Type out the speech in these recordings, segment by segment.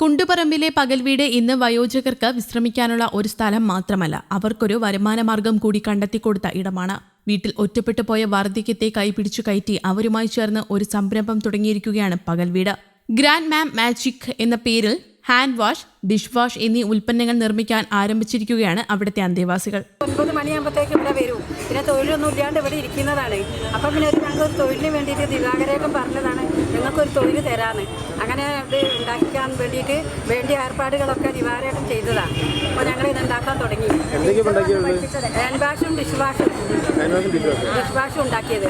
കുണ്ടുപറമ്പിലെ പകൽവീട് ഇന്ന് വയോജകർക്ക് വിശ്രമിക്കാനുള്ള ഒരു സ്ഥലം മാത്രമല്ല അവർക്കൊരു വരുമാനമാർഗം കൂടി കണ്ടെത്തിക്കൊടുത്ത ഇടമാണ്. വീട്ടിൽ ഒറ്റപ്പെട്ടു പോയ വാർദ്ധക്യത്തെ കൈപിടിച്ചു കയറ്റി അവരുമായി ചേർന്ന് ഒരു സംരംഭം തുടങ്ങിയിരിക്കുകയാണ് പകൽവീട്. ഗ്രാൻഡ് മാം മാജിക് എന്ന പേരിൽ ഹാൻഡ് വാഷ് ഡിഷ് വാഷ് എന്നീ ഉൽപ്പന്നങ്ങൾ നിർമ്മിക്കാൻ ആരംഭിച്ചിരിക്കുകയാണ് അവിടുത്തെ അന്തേവാസികൾ. ഒൻപത് മണിയാകുമ്പോഴത്തേക്ക് ഇവിടെ വരും. പിന്നെ തൊഴിലൊന്നും ഇല്ലാണ്ട് ഇവിടെ ഇരിക്കുന്നതാണ്. അപ്പം പിന്നെ ഒരു ഞങ്ങൾക്ക് ഒരു തൊഴിലിന് വേണ്ടിയിട്ട് ദിവാകരേക്കും പറഞ്ഞതാണ്. ഞങ്ങൾക്കൊരു തൊഴിൽ തരാന്ന്. അങ്ങനെ ഇത് ഉണ്ടാക്കാൻ വേണ്ടിയിട്ട് വേണ്ടിയ ഏർപ്പാടുകളൊക്കെ നിവാരണം ചെയ്തതാണ് അപ്പോൾ ഞങ്ങൾ ഇത് ഉണ്ടാക്കാൻ തുടങ്ങി. ഹാൻഡ് വാഷും ഡിഷ് വാഷും ഡിഷ് വാഷും ഉണ്ടാക്കിയത്.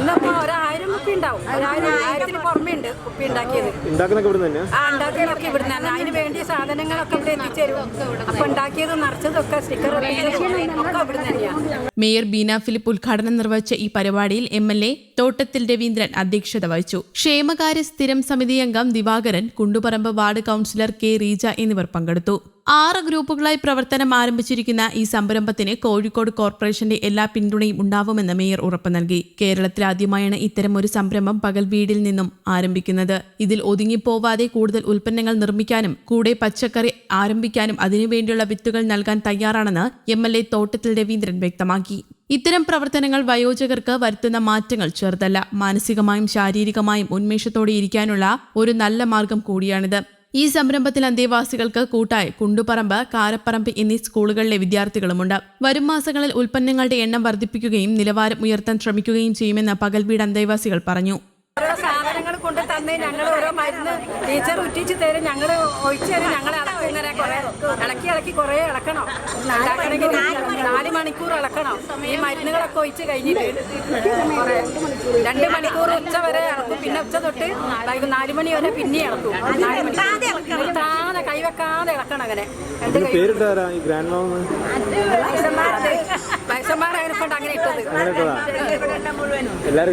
ഇന്നിപ്പോൾ ഒരാൾ ഒരായിരം കുപ്പി ഉണ്ടാവും ഒരായിരം ആയിരത്തിന് പുറമേ ഉണ്ട് കുപ്പി ഉണ്ടാക്കിയത് ഉണ്ടാക്കുന്നൊക്കെ ഇവിടെ തന്നെയാ? ആ ഉണ്ടാക്കിയതൊക്കെ ഇവിടെ തന്നെ. അതിന് വേണ്ടിയ സാധനങ്ങളൊക്കെ ഇവിടെ എത്തിച്ചേരും. അപ്പൊ ഉണ്ടാക്കിയതും നിറച്ചതൊക്കെ സ്റ്റിക്കർ ഒക്കെ ഇവിടെ തന്നെയാണ് മേയർ ബീന ഫിലിപ്പ് ഉദ്ഘാടനം നിർവഹിച്ച ഈ പരിപാടിയിൽ M L A Thottathil Raveendran അധ്യക്ഷത വഹിച്ചു. ക്ഷേമകാര്യ സ്ഥിരം സമിതി അംഗം Divakaran Kunduparamb ward councillor K Reeja എന്നിവർ പങ്കെടുത്തു. ആറ് ഗ്രൂപ്പുകളായി പ്രവർത്തനം ആരംഭിച്ചിരിക്കുന്ന ഈ സംരംഭത്തിന് കോഴിക്കോട് കോർപ്പറേഷന്റെ എല്ലാ പിന്തുണയും ഉണ്ടാവുമെന്ന് മേയർ ഉറപ്പു നൽകി. കേരളത്തിൽ ആദ്യമായാണ് ഇത്തരം ഒരു സംരംഭം പകൽ വീടിൽ നിന്നും ആരംഭിക്കുന്നത്. ഇതിൽ ഒതുങ്ങിപ്പോവാതെ കൂടുതൽ ഉൽപ്പന്നങ്ങൾ നിർമ്മിക്കാനും കൂടെ പച്ചക്കറി ആരംഭിക്കാനും അതിനുവേണ്ടിയുള്ള വിത്തുകൾ നൽകാൻ തയ്യാറാണെന്ന് M L A Thottathil Raveendran വ്യക്തമാക്കി. ഇത്തരം പ്രവർത്തനങ്ങൾ വയോജകർക്ക് വരുത്തുന്ന മാറ്റങ്ങൾ ചെറുതല്ല. മാനസികമായും ശാരീരികമായും ഉന്മേഷത്തോടെ ഇരിക്കാനുള്ള ഒരു നല്ല മാർഗം കൂടിയാണിത്. ഈ സംരംഭത്തിൽ അന്തേവാസികൾക്ക് കൂട്ടായി കുണ്ടുപറമ്പ് കാരപ്പറമ്പ് എന്നീ സ്കൂളുകളിലെ വിദ്യാർത്ഥികളുമുണ്ട്. വരും മാസങ്ങളിൽ ഉൽപ്പന്നങ്ങളുടെ എണ്ണം വർദ്ധിപ്പിക്കുകയും നിലവാരം ഉയർത്താൻ ശ്രമിക്കുകയും ചെയ്യുമെന്ന് പകൽവീട് അന്തേവാസികൾ പറഞ്ഞു. തന്ന് ഞങ്ങൾ ഓരോ മരുന്ന് ടീച്ചർ ഉറ്റിച്ച് തരും ഞങ്ങൾ ഒഴിച്ചു തരും ഞങ്ങൾ ഇളക്കും കുറെ ഇളക്കി ഇളക്കി കുറെ ഇളക്കണം. ഇളക്കണമെങ്കിൽ നാല് മണിക്കൂർ. ഇളക്കണം. ഈ മരുന്നുകളൊക്കെ ഒഴിച്ച് കഴിഞ്ഞിട്ട് കുറെ രണ്ട് മണിക്കൂർ ഉച്ച വരെ ഇളക്കും. പിന്നെ ഉച്ച തൊട്ട് വൈകു നാല് മണി വരെ പിന്നെ ഇളക്കും. നാല് മണി നിർത്താതെ കൈവെക്കാതെ ഇളക്കണം അങ്ങനെ. വയസ്സന്മാരെ ഇട്ടത്. അങ്ങനെ ഇട്ടതാ? എല്ലാവരും